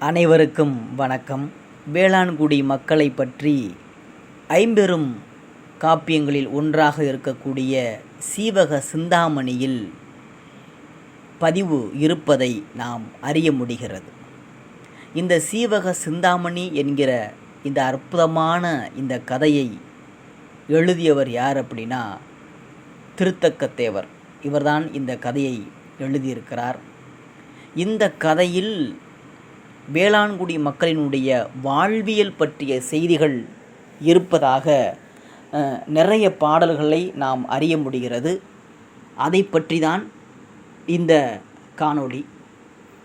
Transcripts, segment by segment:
அனைவருக்கும் வணக்கம். வேளாண்குடி மக்களை பற்றி ஐம்பெரும் காப்பியங்களில் ஒன்றாக இருக்கக்கூடிய சீவக சிந்தாமணியில் பதிவு இருப்பதை நாம் அறிய முடிகிறது. இந்த சீவக சிந்தாமணி என்கிற இந்த அற்புதமான இந்த கதையை எழுதியவர் யார் அப்படின்னா திருத்தக்கத்தேவர். இவர்தான் இந்த கதையை எழுதியிருக்கிறார். இந்த கதையில் வேளாண்குடி மக்களினுடைய வாழ்வியல் பற்றிய செய்திகள் இருப்பதாக நிறைய பாடல்களை நாம் அறிய முடிகிறது. அதை பற்றி தான் இந்த காணொளி.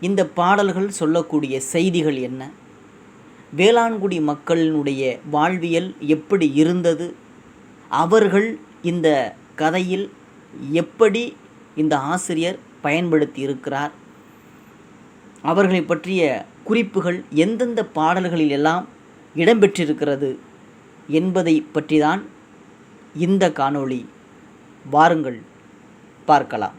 இந்த பாடல்கள் சொல்லக்கூடிய செய்திகள் என்ன? வேளாண்குடி மக்களினுடைய வாழ்வியல் எப்படி இருந்தது? அவர்கள் இந்த கதையில் எப்படி இந்த ஆசிரியர் பயன்படுத்தி இருக்கிறார்? அவர்களை பற்றிய குறிப்புகள் எந்தெந்த பாடல்களில் எல்லாம் இடம்பெற்றிருக்கிறது என்பதை பற்றி தான் இந்த காணொளி. வாருங்கள் பார்க்கலாம்.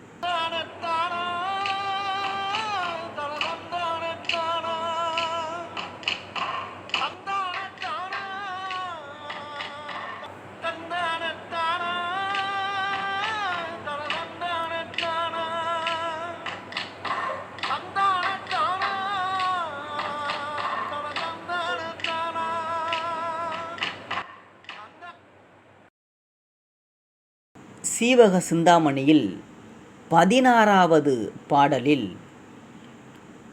சீவக சிந்தாமணியில் பதினாறாவது பாடலில்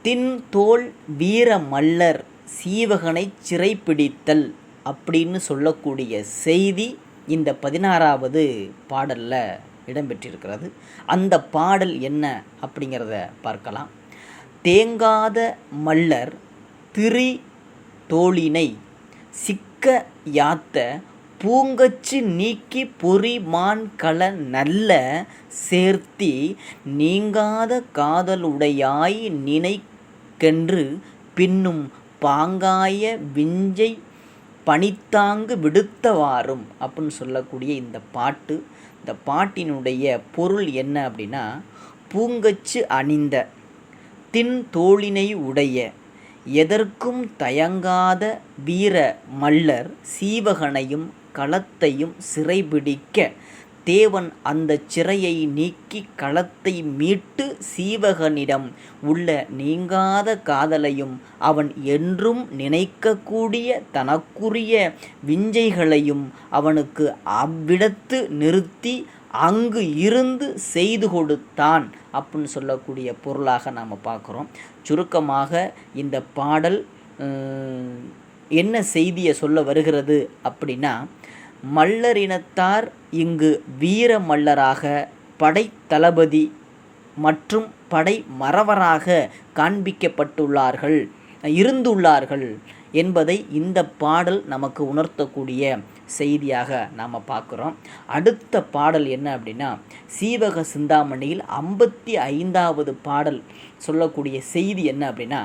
தின் தோல் வீர மல்லர் சீவகனை சிறைப்பிடித்தல் அப்படின்னு சொல்லக்கூடிய செய்தி இந்த பதினாறாவது பாடலில் இடம்பெற்றிருக்கிறது. அந்த பாடல் என்ன அப்படிங்கிறத பார்க்கலாம். தேங்காத மல்லர் திரி தோளினை சிக்க யாத்த பூங்கச்சு நீக்கி பொறி மான் கள நல்ல சேர்த்தி நீங்காத காதலுடையாய் நினைக்கென்று பின்னும் பாங்காய விஞ்சை பனித்தாங்கு விடுத்தவாறும் அப்படின்னு சொல்லக்கூடிய இந்த பாட்டு. இந்த பாட்டினுடைய பொருள் என்ன அப்படின்னா பூங்கச்சு அணிந்த தின் தோளினை உடைய எதற்கும் தயங்காத வீர மல்லர் சீவகனையும் களத்தையும் சிறைபிடிக்க தேவன் அந்த சிறையை நீக்கி களத்தை மீட்டு சீவகனிடம் உள்ள நீங்காத காதலையும் அவன் என்றும் நினைக்கக்கூடிய தனக்குரிய விஞ்சைகளையும் அவனுக்கு அவ்விடத்து நிறுத்தி அங்கு இருந்து செய்து கொடுத்தான் அப்படின்னு சொல்லக்கூடிய பொருளாக நாம் பார்க்குறோம். சுருக்கமாக இந்த பாடல் என்ன செய்தியை சொல்ல வருகிறது அப்படின்னா மல்லரினத்தார் இங்கு வீர மல்லராக படை தளபதி மற்றும் படை மறவராக காண்பிக்கப்பட்டுள்ளார்கள் இருந்துள்ளார்கள் என்பதை இந்த பாடல் நமக்கு உணர்த்தக்கூடிய செய்தியாக நாம் பார்க்குறோம். அடுத்த பாடல் என்ன அப்படின்னா சீவக சிந்தாமணியில் ஐம்பத்தி ஐந்தாவது பாடல் சொல்லக்கூடிய செய்தி என்ன அப்படின்னா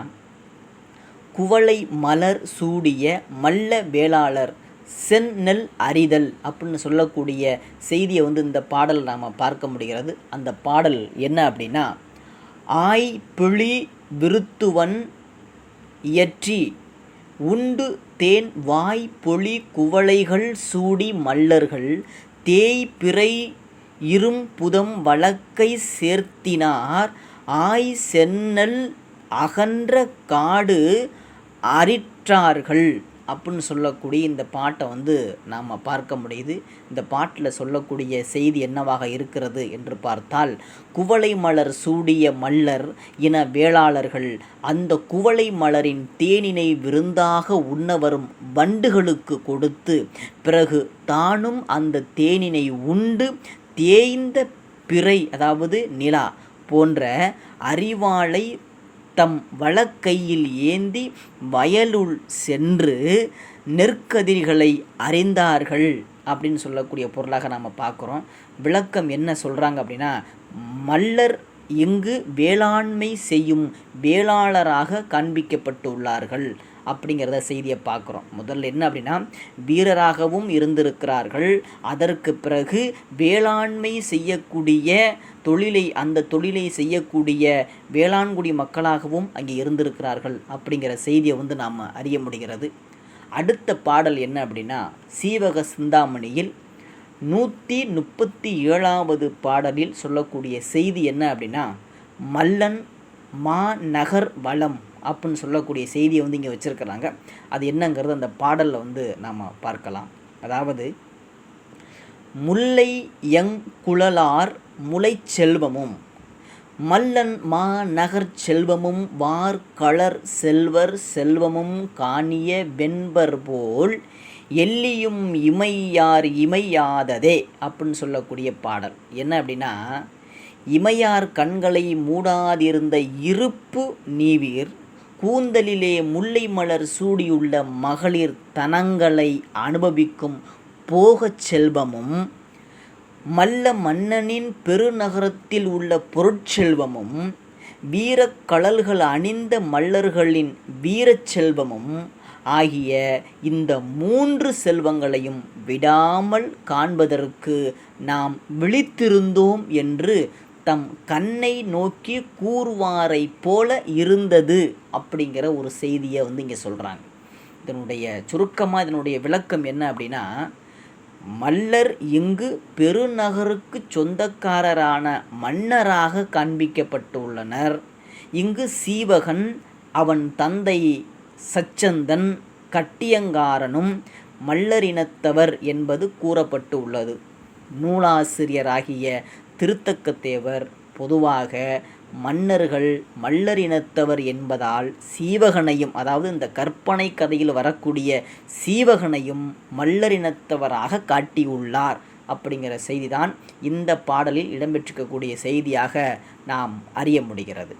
குவளை மலர் சூடிய மல்ல வேளாளர் செந்நெல் அறிதல் அப்படின்னு சொல்லக்கூடிய செய்தியை வந்து இந்த பாடல் நாம் பார்க்க முடிகிறது. அந்த பாடல் என்ன அப்படின்னா ஆய் பிழி விருத்துவன் இயற்றி உண்டு தேன் வாய் பொழி குவளைகள் சூடி மல்லர்கள் தேய் பிறை இரும் புதம் வழக்கை சேர்த்தினார் ஆய் சென்னல் அகன்ற காடு அரிற்றார்கள் அப்படின்னு சொல்லக்கூடிய இந்த பாட்டை வந்து நாம் பார்க்க முடியுது. இந்த பாட்டில் சொல்லக்கூடிய செய்தி என்னவாக இருக்கிறது என்று பார்த்தால் குவளை மலர் சூடிய மல்லர் இன வேளாளர்கள் அந்த குவளை மலரின் தேனினை விருந்தாக உண்ண வரும் வண்டுகளுக்கு கொடுத்து பிறகு தானும் அந்த தேனினை உண்டு தேய்ந்த பிறை அதாவது நிலா போன்ற அறிவாளை தம் வழக்கையில் ஏந்தி வயலுள் சென்று நெற்கதிர்களை அறிந்தார்கள் அப்படின்னு சொல்லக்கூடிய பொருளாக நாம் பார்க்குறோம். விளக்கம் என்ன சொல்கிறாங்க அப்படின்னா மல்லர் இங்கு வேளாண்மை செய்யும் வேளாளராக காண்பிக்கப்பட்டுள்ளார்கள். அப்படிங்கிறத செய்தியை பார்க்குறோம். முதல்ல என்ன அப்படின்னா வீரராகவும் இருந்திருக்கிறார்கள். அதற்கு பிறகு வேளாண்மை செய்யக்கூடிய தொழிலை அந்த தொழிலை செய்யக்கூடிய வேளாண்குடி மக்களாகவும் அங்கே இருந்திருக்கிறார்கள் அப்படிங்கிற செய்தியை வந்து நாம் அறிய முடிகிறது. அடுத்த பாடல் என்ன அப்படின்னா சீவக சிந்தாமணியில் நூற்றி முப்பத்தி ஏழாவது பாடலில் சொல்லக்கூடிய செய்தி என்ன அப்படின்னா மல்லன் மாநகர் வளம். அப்படின்னு சொல்லக்கூடிய செய்தியை வந்து இங்கே வச்சுருக்கிறாங்க. அது என்னங்கிறது அந்த பாடலில் வந்து நாம் பார்க்கலாம். அதாவது முல்லை யங் குழலார் முளை செல்வமும் மல்லன் மா நகர் செல்வமும் வார் களர் செல்வர் செல்வமும் காணிய வெண்பர் போல் எல்லியும் இமையார் இமையாததே அப்படின்னு சொல்லக்கூடிய பாடல். என்ன அப்படின்னா இமையார் கண்களை மூடாதிருந்த இருப்பு நீவீர் கூந்தலிலே முல்லை மலர் சூடியுள்ள மகளிர் தனங்களை அனுபவிக்கும் போகச் செல்வமும் மல்ல மன்னனின் பெருநகரத்தில் உள்ள பொருட்செல்வமும் வீரக் கடல்கள் அணிந்த மல்லர்களின் வீரச் செல்வமும் ஆகிய இந்த மூன்று செல்வங்களையும் விடாமல் காண்பதற்கு நாம் விழித்திருந்தோம் என்று தம் கண்ணை நோக்கி கூறுவாரை போல இருந்தது அப்படிங்கிற ஒரு செய்தியை வந்து இங்கே சொல்கிறாங்க இதனுடைய சுருக்கமாக இதனுடைய விளக்கம் என்ன அப்படின்னா மல்லர் இங்கு பெருநகருக்கு சொந்தக்காரரான மன்னராக காண்பிக்கப்பட்டுள்ளனர். இங்கு சீவகன் அவன் தந்தை சச்சந்தன் கட்டியங்காரனும் மல்லரினத்தவர் என்பது கூறப்பட்டு உள்ளது நூலாசிரியராகிய திருத்தக்கத்தேவர் பொதுவாக மன்னர்கள் மல்லரினத்தவர் என்பதால் சீவகனையும் அதாவது இந்த கற்பனை கதையில் வரக்கூடிய சீவகனையும் மல்லரினத்தவராக காட்டியுள்ளார் அப்படிங்கிற செய்திதான் இந்த பாடலில் இடம்பெற்றிருக்கக்கூடிய செய்தியாக நாம் அறிய முடிகிறது.